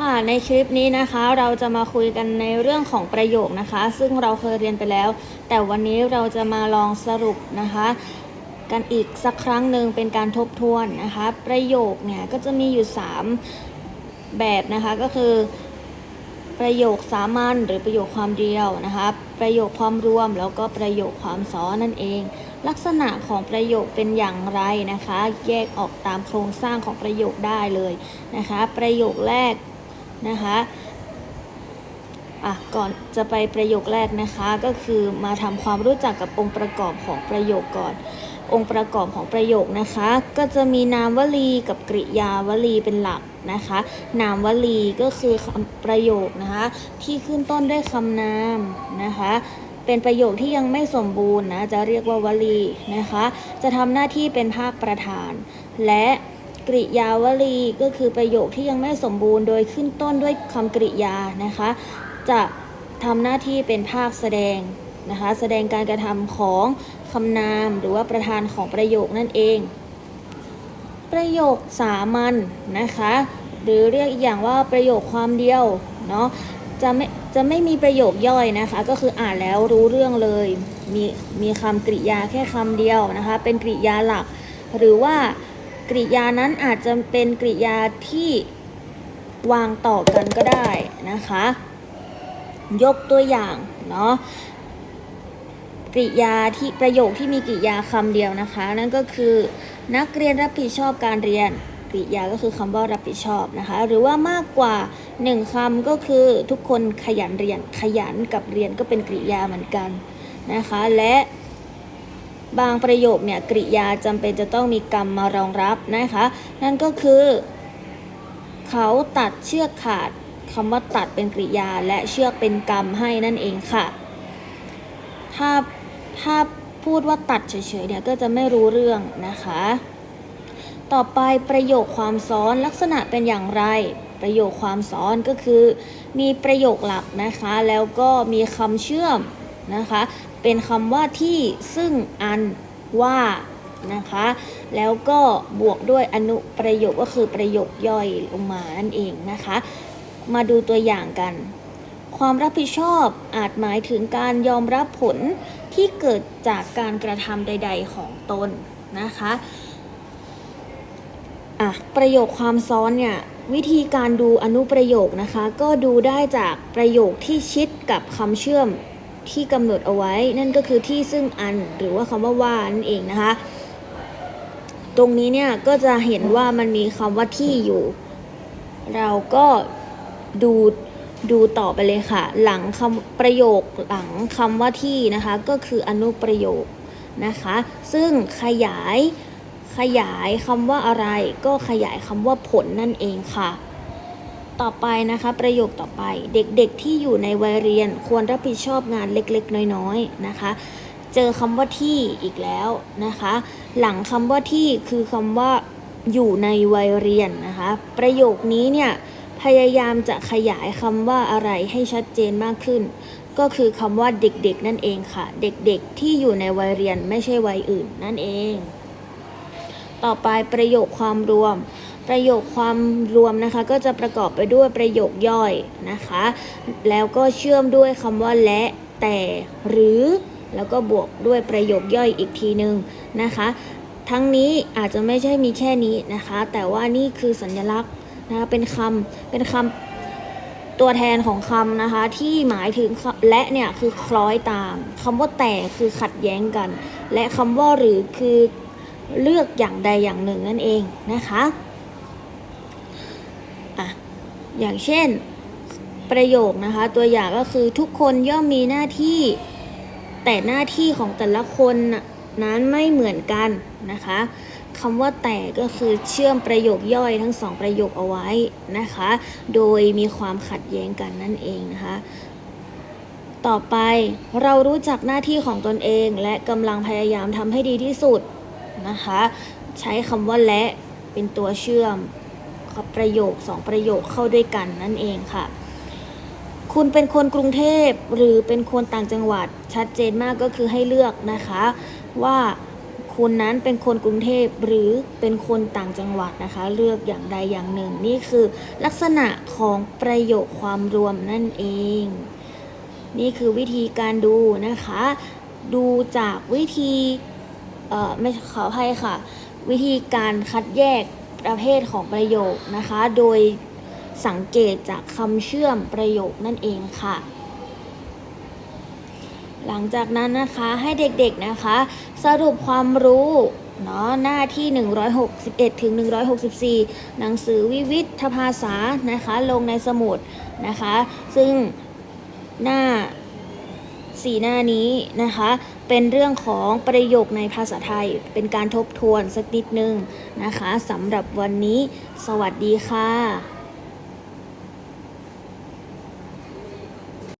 ค่ะในคลิปนี้นะคะเราจะมาคุยกันในเรื่องของประโยคนะคะ ซึ่งเราเคยเรียนไปแล้ว แต่วันนี้เราจะมาลองสรุปนะคะ กันอีกสักครั้งหนึ่งเป็นการทบทวนนะคะ ประโยคเนี่ยก็จะมีอยู่ 3 แบบนะคะก็คือ ประโยคสามัญหรือประโยคความเดียวนะคะ ประโยคความรวมแล้วก็ประโยคความซ้อนนั่นเอง ลักษณะของประโยคเป็นอย่างไรนะคะ แยกออกตามโครงสร้างของประโยคได้เลยนะคะ ประโยคแรก นะคะอะก่อนจะไปประโยคแรกนะคะก็คือมาทำความรู้จักกับองค์ประกอบของประโยคก่อน องค์ประกอบของประโยคนะคะ ก็จะมีนามวลีกับกริยาวลีเป็นหลักนะคะ นามวลีก็คือคำประโยคนะคะที่ขึ้นต้นด้วยคำนามนะคะ เป็นประโยคที่ยังไม่สมบูรณ์นะจะเรียกว่าวลีนะคะ จะทำหน้าที่เป็นภาคประธาน และ กริยาวลีก็คือประโยคที่ยังไม่สมบูรณ์ โดยขึ้นต้นด้วยคำกริยานะคะ จะทำหน้าที่เป็นภาคแสดงนะคะ แสดงการกระทำของคำนามหรือว่าประธานของประโยคนั่นเอง ประโยคสามัญนนะคะ หรือเรียกอีกอย่างว่าประโยคความเดียวเนาะจะไม่จะไม่มีประโยคย่อยนะคะ ก็คืออ่านแล้วรู้เรื่องเลย มีมีคำกริยาแค่คำเดียวนะคะ เป็นกริยาหลัก หรือว่า กริยานั้นอาจจะเป็นกริยาที่วางต่อกันก็ได้นะคะ ยกตัวอย่างเนาะกริยาที่ประโยคที่มีกริยาคำเดียวนะคะ นั่นก็คือนักเรียนรับผิดชอบการเรียนกริยาก็คือคำว่ารับผิดชอบนะคะ หรือว่ามากกว่าหนึ่งคำก็คือทุกคนขยันเรียนขยันกับเรียนก็เป็นกริยาเหมือนกันนะคะ และ บางประโยคเนี่ยกริยาจำเป็นจะต้องมีกรรมมารองรับนะคะ นั่นก็คือ เขาตัดเชือกขาดคำว่าตัดเป็นกริยาและเชือกเป็นกรรมให้นั่นเองค่ะ ถ้าถ้าพูดว่าตัดเฉยๆเนี่ยก็จะไม่รู้เรื่องนะคะ ต่อไปประโยคความซ้อนลักษณะเป็นอย่างไร ประโยคความซ้อนก็คือ มีประโยคหลักนะคะ แล้วก็มีคำเชื่อมนะคะ เป็นคำว่าที่ซึ่งอันว่านะคะ แล้วก็บวกด้วยอนุประโยคก็คือประโยคย่อยลงมานั่นเองนะคะ มาดูตัวอย่างกัน ความรับผิดชอบอาจหมายถึงการยอมรับผลที่เกิดจากการกระทำใด ๆของตนนะคะอะประโยคความซ้อนเนี่ยวิธีการดูอนุประโยคนะคะ ก็ดูได้จากประโยคที่ชิดกับคำเชื่อม ที่กำหนดเอาไว้ นั่นก็คือที่ซึ่งอันหรือว่าคำว่าว่านั่นเองนะคะ ตรงนี้เนี่ยก็จะเห็นว่ามันมีคำว่าที่อยู่ เราก็ดูดูต่อไปเลยค่ะ หลังคำประโยคหลังคำว่าที่นะคะ ก็คืออนุประโยคนะคะ ซึ่งขยายขยายคำว่าอะไร ก็ขยายคำว่าผลนั่นเองค่ะ ต่อไปนะคะประโยคต่อไป เด็กๆที่อยู่ในวัยเรียนควรรับผิดชอบงานเล็กๆ น้อยๆนะคะ เจอคำว่าที่อีกแล้วนะคะ หลังคำว่าที่คือคำว่าอยู่ในวัยเรียนนะคะ ประโยคนี้เนี่ยพยายามจะขยายคำว่าอะไรให้ชัดเจนมากขึ้น ก็คือคำว่าเด็กๆ นั่นเองค่ะ เด็กๆที่อยู่ในวัยเรียนไม่ใช่วัยอื่นนั่นเอง ต่อไปประโยคความรวม ประโยคความรวมนะคะ ก็จะประกอบไปด้วยประโยคย่อยนะคะ แล้วก็เชื่อมด้วยคำว่าและแต่หรือแล้วก็บวกด้วยประโยคย่อยอีกทีหนึ่งนะคะ ทั้งนี้อาจจะไม่ใช่มีแค่นี้นะคะ แต่ว่านี่คือสัญลักษณ์นะคะเป็นคำเป็นคำตัวแทนของคำนะคะ ที่หมายถึงและเนี่ยคือคล้อยตามคำว่าแต่คือขัดแย้งกัน และคำว่าหรือคือเลือกอย่างใดอย่างหนึ่งนั่นเองนะคะ อย่างเช่นประโยคนะคะ ตัวอย่างก็คือทุกคนย่อมมีหน้าที่ แต่หน้าที่ของแต่ละคนนั้นไม่เหมือนกันนะคะคำว่าแต่ก็คือเชื่อมประโยคย่อยทั้งสองประโยคเอาไว้นะคะ โดยมีความขัดแย้งกันนั่นเองนะคะ ต่อไปเรารู้จักหน้าที่ของตนเอง และกำลังพยายามทำให้ดีที่สุดนะคะ ใช้คำว่าและเป็นตัวเชื่อม กับประโยคสองประโยคเข้าด้วยกันนั่นเองค่ะ คุณเป็นคนกรุงเทพหรือเป็นคนต่างจังหวัดชัดเจนมากก็คือให้เลือกนะคะ ว่าคคุณนั้นเป็นคนกรุงเทพหรือเป็นคนต่างจังหวัดนะคะ เลือกอย่างใดอย่างหนึ่ง นี่คือลักษณะของประโยคความรวมนั่นเอง นี่คือวิธีการดูนะคะ ดูจากวิธีเอ่อไม่ขอให้ค่ะ วิธีการคัดแยก ประเภทของประโยคนะคะ โดยสังเกตจากคำเชื่อมประโยคนั่นเองค่ะ หลังจากนั้นนะคะให้เด็กๆนะคะ สรุปความรู้เนาะหน้าที่ 161 ถึง 164 หนังสือวิวิธภาษานะคะ ลงในสมุดนะคะ ซึ่งหน้าสีหน้านี้นะคะ เป็นเรื่องของประโยคในภาษาไทย เป็นการทบทวนสักนิดนึงนะคะสำหรับวันนี้ สวัสดีค่ะ